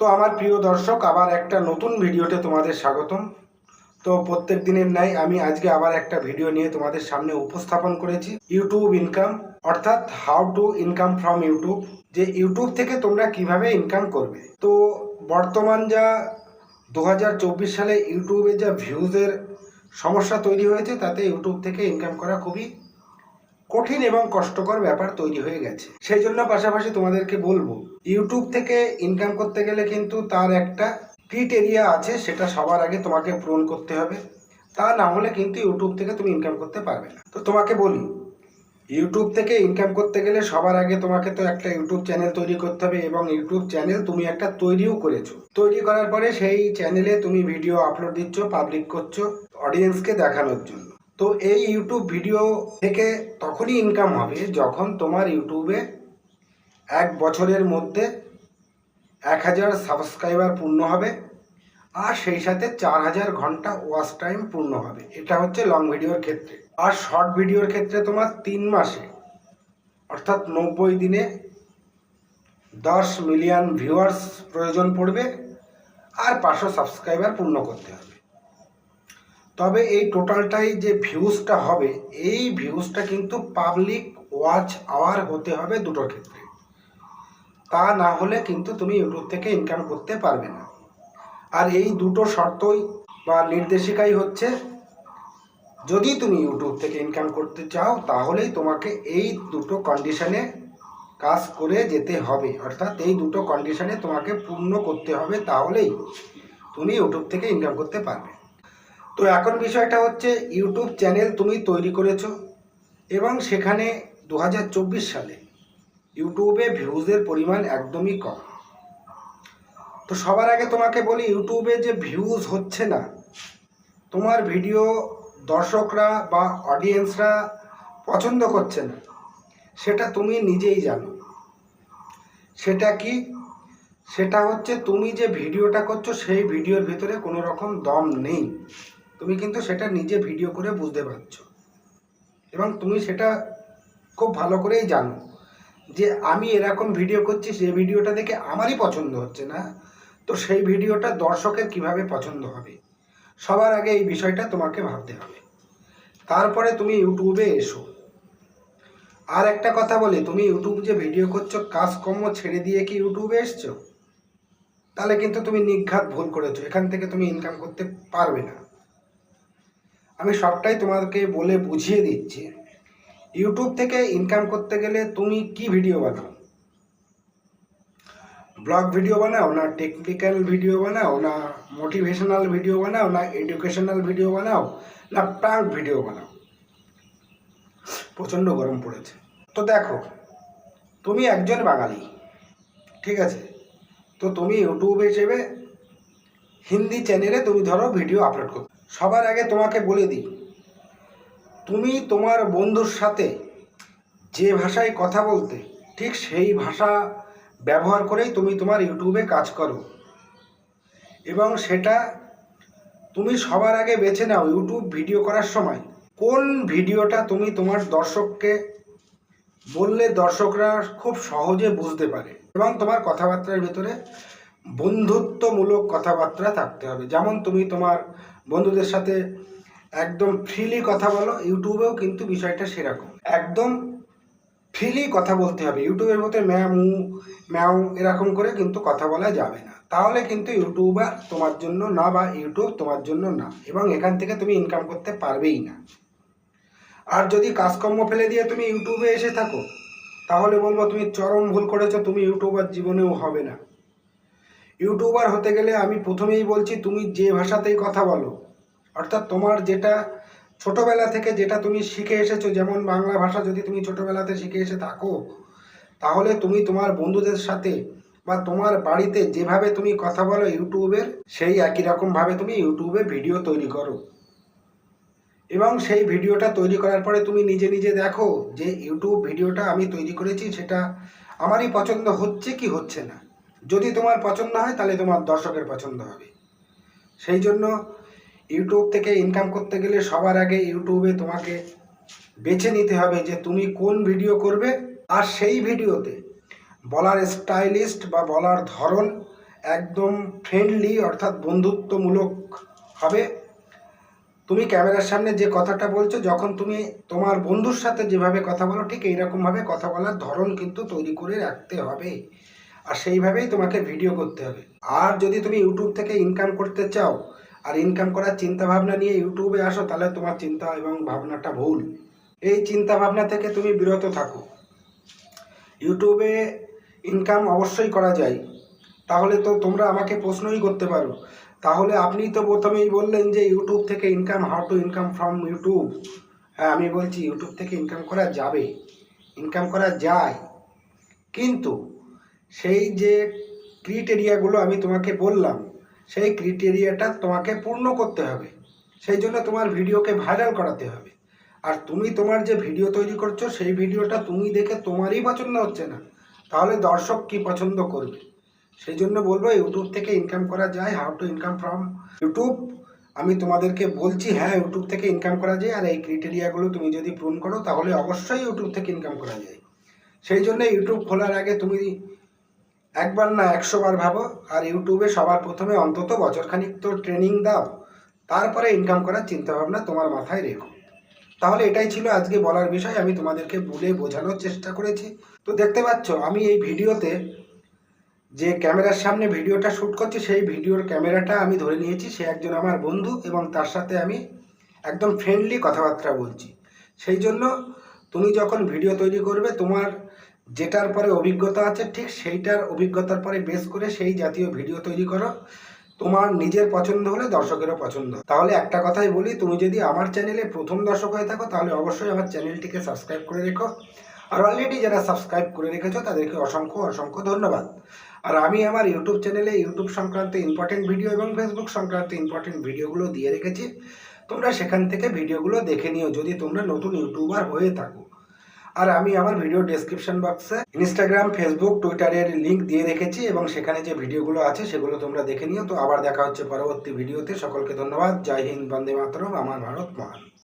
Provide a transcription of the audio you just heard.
তো আমার প্রিয় দর্শক, আবার একটা নতুন ভিডিওতে তোমাদের স্বাগতম। তো প্রত্যেক দিনের ন্যায় আমি আজকে আবার একটা ভিডিও নিয়ে তোমাদের সামনে উপস্থাপন করেছি ইউটিউব ইনকাম অর্থাৎ how to income from YouTube যে ইউটিউব থেকে তোমরা কীভাবে ইনকাম করবে। তো বর্তমান যা দু হাজার চব্বিশ সালে ইউটিউবে যা ভিউজের সমস্যা তৈরি হয়েছে, তাতে ইউটিউব থেকে ইনকাম করা খুবই কঠিন এবং কষ্টকর ব্যাপার তৈরি হয়ে গেছে। সেই জন্য পাশাপাশি তোমাদেরকে বলব ইউটিউব থেকে ইনকাম করতে গেলে কিন্তু তার একটা ক্রিটেরিয়া আছে, সেটা সবার আগে তোমাকে পূরণ করতে হবে। তা না হলে কিন্তু ইউটিউব থেকে তুমি ইনকাম করতে পারবে না। তো তোমাকে বলি ইউটিউব থেকে ইনকাম করতে গেলে সবার আগে তোমাকে তো একটা ইউটিউব চ্যানেল তৈরি করতে হবে এবং ইউটিউব চ্যানেল তুমি একটা তৈরিও করেছ। তৈরি করার পরে সেই চ্যানেলে তুমি ভিডিও আপলোড দিচ্ছ পাবলিক করছ অডিয়েন্সকে দেখানোর জন্য। তো এই ইউটিউব ভিডিও থেকে তখনই ইনকাম হবে যখন তোমার ইউটিউবে এক বছরের মধ্যে এক হাজার সাবস্ক্রাইবার পূর্ণ হবে আর সেই সাথে চার হাজার ঘণ্টা ওয়াচ টাইম পূর্ণ হবে। এটা হচ্ছে লং ভিডিওর ক্ষেত্রে। আর শর্ট ভিডিওর ক্ষেত্রে তোমার তিন মাসে, অর্থাৎ নব্বই দিনে দশ মিলিয়ন ভিউয়ার্স প্রয়োজন পড়বে আর পাঁচশো সাবস্ক্রাইবার পূর্ণ করতে হবে। তবে এই টোটালটাই যে ভিউজটা হবে, এই ভিউজটা কিন্তু পাবলিক ওয়াচ আওয়ার হতে হবে দুটোর ক্ষেত্রে। তা না হলে কিন্তু তুমি ইউটিউব থেকে ইনকাম করতে পারবে না। আর এই দুটো শর্তই বা নির্দেশিকাই হচ্ছে, যদি তুমি ইউটিউব থেকে ইনকাম করতে চাও, তাহলেই তোমাকে এই দুটো কন্ডিশনে কাজ করে যেতে হবে। অর্থাৎ এই দুটো কন্ডিশনে তোমাকে পূর্ণ করতে হবে, তাহলেই তুমি ইউটিউব থেকে ইনকাম করতে পারবে। তো এখন বিষয়টা হচ্ছে ইউটিউব চ্যানেল তুমি তৈরি করেছ এবং সেখানে দু হাজার চব্বিশ সালে ইউটিউবে ভিউজের পরিমাণ একদমই কম। তো সবার আগে তোমাকে বলি, ইউটিউবে যে ভিউজ হচ্ছে না, তোমার ভিডিও দর্শকরা বা অডিয়েন্সরা পছন্দ করছে না, সেটা তুমি নিজেই জানো। সেটা কি? সেটা হচ্ছে তুমি যে ভিডিওটা করছ, সেই ভিডিওর ভিতরে কোনো রকম দম নেই। তুমি কিন্তু সেটা নিজে ভিডিও করে বুঝতে পারছ। এবং তুমি সেটা খুব ভালো করেই জানো যে আমি এরকম ভিডিও করছি সেই ভিডিওটা দেখে আমারই পছন্দ হচ্ছে না। তো সেই ভিডিওটা দর্শকের কীভাবে পছন্দ হবে? সবার আগে এই বিষয়টা তোমাকে ভাবতে হবে। তারপরে তুমি ইউটিউবে এসো। আর একটা কথা বলি, তুমি ইউটিউব যে ভিডিও করছ, কাজকর্ম ছেড়ে দিয়ে কি ইউটিউবে এসছো? তাহলে কিন্তু তুমি নিঘাত ভুল করেছ, এখান থেকে তুমি ইনকাম করতে পারবে না। আমি সবটাই তোমাকে বলে বুঝিয়ে দিচ্ছি। ইউটিউব থেকে ইনকাম করতে গেলে তুমি কি ভিডিও বানাও? ব্লগ ভিডিও বানাও না টেকনিক্যাল ভিডিও বানাও না মোটিভেশনাল ভিডিও বানাও না এডুকেশনাল ভিডিও বানাও না প্রাঙ্ক ভিডিও বানাও? প্রচণ্ড গরম পড়েছে। তো দেখো, তুমি একজন বাঙালি, ঠিক আছে? তো তুমি ইউটিউব হিসেবে হিন্দি চ্যানেলে তুমি ধরো ভিডিও আপলোড করো। সবার আগে তোমাকে বলে দিই, তুমি তোমার বন্ধুর সাথে যে ভাষায় কথা বলতে, ঠিক সেই ভাষা ব্যবহার করেই তুমি তোমার ইউটিউবে কাজ করো। এবং সেটা তুমি সবার আগে বেছে নাও ইউটিউব ভিডিও করার সময়। কোন ভিডিওটা তুমি তোমার দর্শককে বললে দর্শকরা খুব সহজে বুঝতে পারে। এবং তোমার কথাবার্তার ভিতরে বন্ধুত্বমূলক কথাবার্তা থাকতে হবে। যেমন তুমি তোমার বন্ধুদের সাথে একদম ফ্রিলি কথা বলো, ইউটিউবেও কিন্তু বিষয়টা সেরকম। একদম ফ্রিলি কথা বলতে হবে। ইউটিউবের মধ্যে ম্যামু ম্যাও এরকম করে কিন্তু কথা বলা যাবে না। তাহলে কিন্তু ইউটিউবার তোমার জন্য না বা ইউটিউব তোমার জন্য না, এবং এখান থেকে তুমি ইনকাম করতে পারবেই না। আর যদি কাজকর্ম ফেলে দিয়ে তুমি ইউটিউবে এসে থাকো, তাহলে বলব তুমি চরম ভুল করেছ, তুমি ইউটিউবার জীবনেও হবে না। ইউটিউবার হতে গেলে আমি প্রথমেই বলছি, তুমি যে ভাষাতেই কথা বলো। অর্থাৎ তোমার যেটা ছোটোবেলা থেকে যেটা তুমি শিখে এসেছ, যেমন বাংলা ভাষা যদি তুমি ছোটোবেলাতে শিখে এসে থাকো, তাহলে তুমি তোমার বন্ধুদের সাথে বা তোমার বাড়িতে যেভাবে তুমি কথা বলো ইউটিউবের, সেই একই রকমভাবে তুমি ইউটিউবে ভিডিও তৈরি করো। এবং সেই ভিডিওটা তৈরি করার পরে তুমি নিজে নিজে দেখো যে ইউটিউব ভিডিওটা আমি তৈরি করেছি, সেটা আমারই পছন্দ হচ্ছে কি হচ্ছে না। যদি তোমার পছন্দ হয়, তাহলে তোমার দর্শকের পছন্দ হবে। সেই জন্য ইউটিউব থেকে ইনকাম করতে গেলে সবার আগে ইউটিউবে তোমাকে বেছে নিতে হবে যে তুমি কোন ভিডিও করবে। আর সেই ভিডিওতে বলার স্টাইলিস্ট বা বলার ধরন একদম ফ্রেন্ডলি অর্থাৎ বন্ধুত্বমূলক হবে। তুমি ক্যামেরার সামনে যে কথাটা বলছো, যখন তুমি তোমার বন্ধুর সাথে যেভাবে কথা বলো, ঠিক এইরকমভাবে কথা বলার ধরন কিন্তু তৈরি করে রাখতে হবে। আর সেইভাবেই তোমাকে ভিডিও করতে হবে। আর যদি তুমি ইউটিউব থেকে ইনকাম করতে চাও, আর ইনকাম করার চিন্তা ভাবনা নিয়ে ইউটিউবে আসো, তাহলে তোমার চিন্তা এবং ভাবনাটা ভুল। এই চিন্তা ভাবনা থেকে তুমি বিরত থাকো। ইউটিউবে ইনকাম অবশ্যই করা যায়। তাহলে তো তোমরা আমাকে প্রশ্নই করতে পারো। তাহলে আপনি তো প্রথমেই বললেন যে ইউটিউব থেকে income how to income from YouTube হ্যাঁ আমি বলছি ইউটিউব থেকে ইনকাম করা যাবে। ইনকাম করা যায়। কিন্তু সেই যে ক্রিটেরিয়াগুলো আমি তোমাকে বললাম, সেই ক্রিটেরিয়াটা তোমাকে পূর্ণ করতে হবে। সেই জন্য তোমার ভিডিওকে ভাইরাল করাতে হবে। আর তুমি তোমার যে ভিডিও তৈরি করছ, সেই ভিডিওটা তুমি দেখে তোমারই পছন্দ হচ্ছে না। তাহলে দর্শক কি পছন্দ করবে? সেই জন্য বলব, ইউটিউব থেকে ইনকাম করা যায় how to income from YouTube. আমি তোমাদেরকে বলছি হ্যাঁ ইউটিউব থেকে ইনকাম করা যায়, আর এই ক্রিটেরিয়াগুলো তুমি যদি পূরণ করো, তাহলে অবশ্যই ইউটিউব থেকে ইনকাম করা যায়। সেই জন্য ইউটিউব খোলার আগে তুমি একবার না একশো বার ভাবো, আর ইউটিউবে সবার প্রথমে অন্তত বছরখানিক তো ট্রেনিং দাও, তারপরে ইনকাম করার চিন্তাভাবনা তোমার মাথায় রেখো। তাহলে এটাই ছিল আজকে বলার বিষয়, আমি তোমাদেরকে বলে বোঝানোর চেষ্টা করেছি। তো দেখতে পাচ্ছ, আমি এই ভিডিওতে যে ক্যামেরার সামনে ভিডিওটা শ্যুট করছি, সেই ভিডিওর ক্যামেরাটা আমি ধরে নিয়েছি, সে একজন আমার বন্ধু এবং তার সাথে আমি একদম ফ্রেন্ডলি কথাবার্তা বলছি। সেই জন্য তুমি যখন ভিডিও তৈরি করবে, তোমার যেটার পরে অভিজ্ঞতা আছে, ঠিক সেইটার অভিজ্ঞতার পরে বেস করে সেই জাতীয় ভিডিও তৈরি করো। তোমার নিজের পছন্দ হলে দর্শকেরও পছন্দ। তাহলে একটা কথাই বলি, তুমি যদি আমার চ্যানেলে প্রথম দর্শক হয়ে থাকো, তাহলে অবশ্যই আমার চ্যানেলটিকে সাবস্ক্রাইব করে রেখো। আর অলরেডি যারা সাবস্ক্রাইব করে রেখেছো, তাদেরকে অসংখ্য অসংখ্য ধন্যবাদ। আর আমি আমার ইউটিউব চ্যানেলে ইউটিউব সংক্রান্ত ইম্পর্টেন্ট ভিডিও এবং ফেসবুক সংক্রান্ত ইম্পর্টেন্ট ভিডিওগুলো দিয়ে রেখেছি। তোমরা সেখান থেকে ভিডিওগুলো দেখে নিও। যদি তোমরা নতুন ইউটিউবার হয়ে থাকো আর আমি আমার ভিডিও ডেসক্রিপশন বক্সে ইনস্টাগ্রাম ফেসবুক টুইটারের লিঙ্ক দিয়ে রেখেছি এবং সেখানে যে ভিডিওগুলো আছে সেগুলো তোমরা দেখে নিও। তো আবার দেখা হচ্ছে পরবর্তী ভিডিওতে সকলকে ধন্যবাদ। জয় হিন্দ, বন্দে মাতরম। আমার ভারত মহান।